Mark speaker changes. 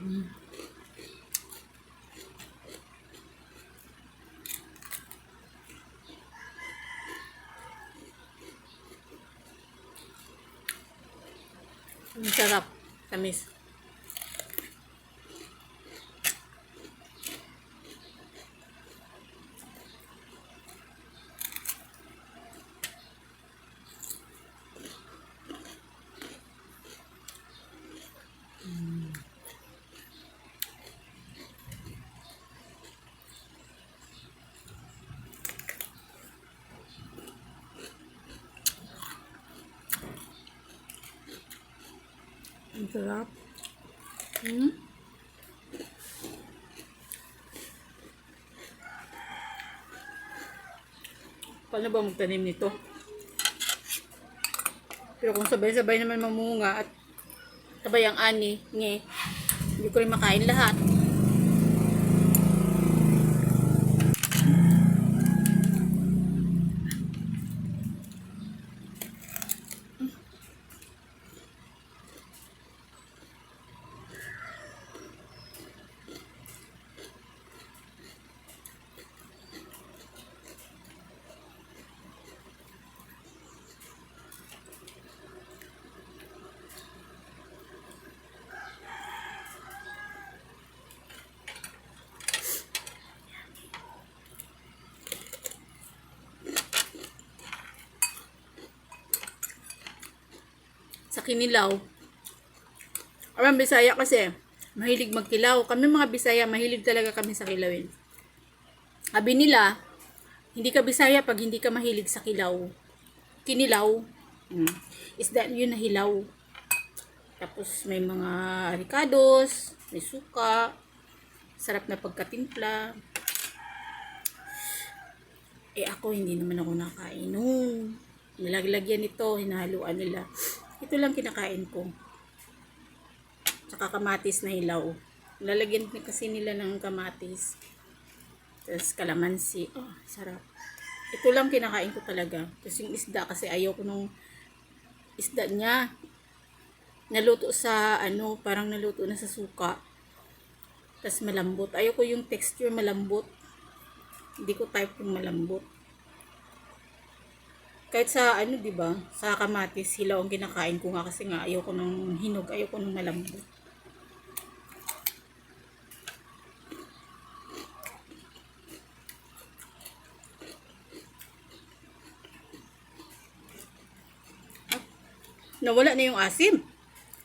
Speaker 1: Ang sarap. Tamis. Ang sarap. Hmm? Paano ba magtanim nito? Pero kung sabay-sabay naman mamunga at sabay ang ani, nge, hindi ko rin makain lahat. Sa kinilaw. Alam, Bisaya kasi, mahilig magkilaw. Kami mga Bisaya, mahilig talaga kami sa kilawin. Sabi nila, hindi ka Bisaya pag hindi ka mahilig sa kilaw. Kinilaw. Mm. Isda yun na hilaw. Tapos may mga ricados, may suka, sarap na pagkatimpla. Eh ako, hindi naman ako nakain nun. Nilaglagyan ito, hinahaluan nila. Ito lang kinakain ko. Tsaka kamatis na hilaw. Lalagyan kasi nila ng kamatis. Tapos kalamansi. Oh, sarap. Ito lang kinakain ko talaga. Tapos yung isda kasi ayaw ko nung isda niya. Naluto sa ano, parang naluto na sa suka. Tapos malambot. Ayaw ko yung texture malambot. Hindi ko type yung malambot. Kahit sa ano, 'di ba? Sa kamatis, hilaw ang kinakain ko nga kasi nga ayaw ko ng hinog, ayaw ko ng malambot. Ah, Nawala na yung asim.